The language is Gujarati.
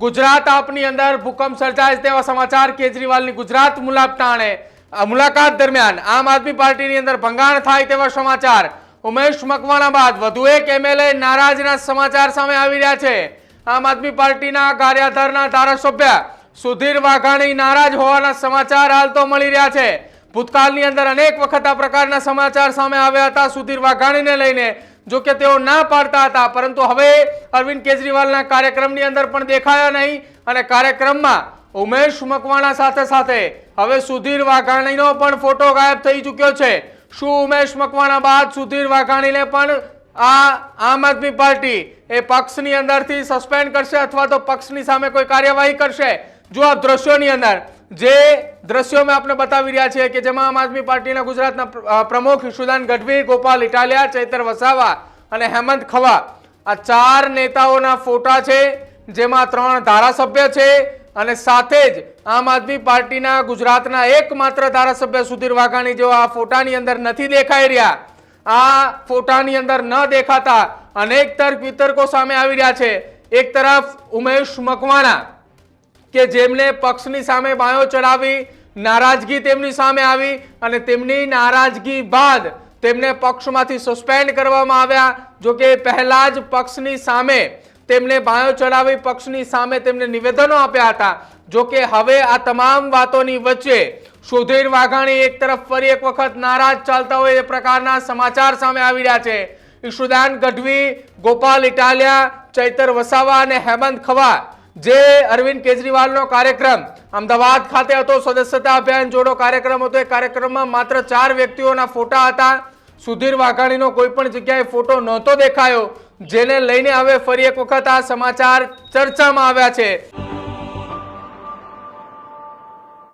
ગુજરાત આપની અંદર ભૂકંપ સર્જાય તેવા સમાચાર કેજરીવાલની ગુજરાત મુલાકાતાણે અ, મુલાકાત દરમિયાન આમ આદમી પાર્ટીની અંદર ભંગાણ થાય તેવા સમાચાર ઉમેશ મકવાણા બાદ વધુ એક એમએલએ નારાજના સમાચાર સામે આવી રહ્યા છે. આમ આદમી પાર્ટીના કાર્યધરના ધારાસભ્ય સુધીર વાઘાણી નારાજ હોવાના સમાચાર હાલ તો મળી રહ્યા છે. ભૂતકાળની અંદર અનેક વખત આ પ્રકારના સમાચાર સામે આવ્યા હતા. સુધીર વાઘાણીને લઈને જો કે તેઓ ના પાડતા હતા, પરંતુ હવે અરવિંદ કેજરીવાલના કાર્યક્રમની અંદર પણ દેખાયા નહીં અને કાર્યક્રમમાં ઉમેશ મકવાણા સાથે સાથે હવે સુધીર વાઘાણીનો પણ ફોટો ગાયબ થઈ ચૂક્યો છે. શું ઉમેશ મકવાણા બાદ સુધીર વાઘાણીને પણ આ આમ આદમી પાર્ટી એ પક્ષની અંદરથી સસ્પેન્ડ કરશે અથવા તો પક્ષની સામે કોઈ કાર્યવાહી કરશે? જો આ દ્રશ્યોની અંદર જે દ્રશ્યો મેં આપને બતાવી રહ્યા છે કે જેમાં આમ આદમી પાર્ટીના ગુજરાતના પ્રમુખ ઈશુદાન ગઢવી, ગોપાલ ઇટાલિયા, ચૈતર વસાવા અને હેમંત ખવા આ ચાર નેતાઓના ફોટા છે, જેમાં ત્રણ ધારાસભ્ય છે અને સાથે જ આમ આદમી પાર્ટીના ગુજરાતના એકમાત્ર ધારાસભ્ય સુધીર વાઘાણી જેઓ આ ફોટાની અંદર નથી દેખાઈ રહ્યા. આ ફોટાની અંદર ન દેખાતા અનેક તર્ક વિતર્કો સામે આવી રહ્યા છે. એક તરફ ઉમેશ મકવાણા કે જેમને પક્ષની સામે બાયો ચડાવી, નારાજગી તેમની સામે આવી અને તેમની નારાજગી બાદ તેમને પક્ષમાંથી સસ્પેન્ડ કરવામાં આવ્યા. જો કે પહેલા જ પક્ષની સામે તેમને બાયો ચડાવી, પક્ષની સામે તેમને નિવેદનો આપ્યા હતા. જો કે હવે આ તમામ વાતોની વચ્ચે સુધીર વાઘાણી એક તરફ ફરી એક વખત નારાજ ચાલતા હોય એ પ્રકારના સમાચાર સામે આવી રહ્યા છે. ઈશુદાન ગઢવી, ગોપાલ ઇટાલિયા, ચૈતર વસાવા અને હેમંત ખવા જે અરવિંદ કેજરીવાલનો કાર્યક્રમ. અમદાવાદ ખાતે હતો સદસ્યતા અભિયાન જોડો કાર્યક્રમ હતો. એ કાર્યક્રમમાં માત્ર ચાર વ્યક્તિઓના ફોટા હતા. સુધીર વાઘાણીનો કોઈ પણ જગ્યાએ ફોટો નહોતો દેખાયો. જેને લઈને હવે ફરી એક વખત આ સમાચાર ચર્ચામાં આવ્યા છે.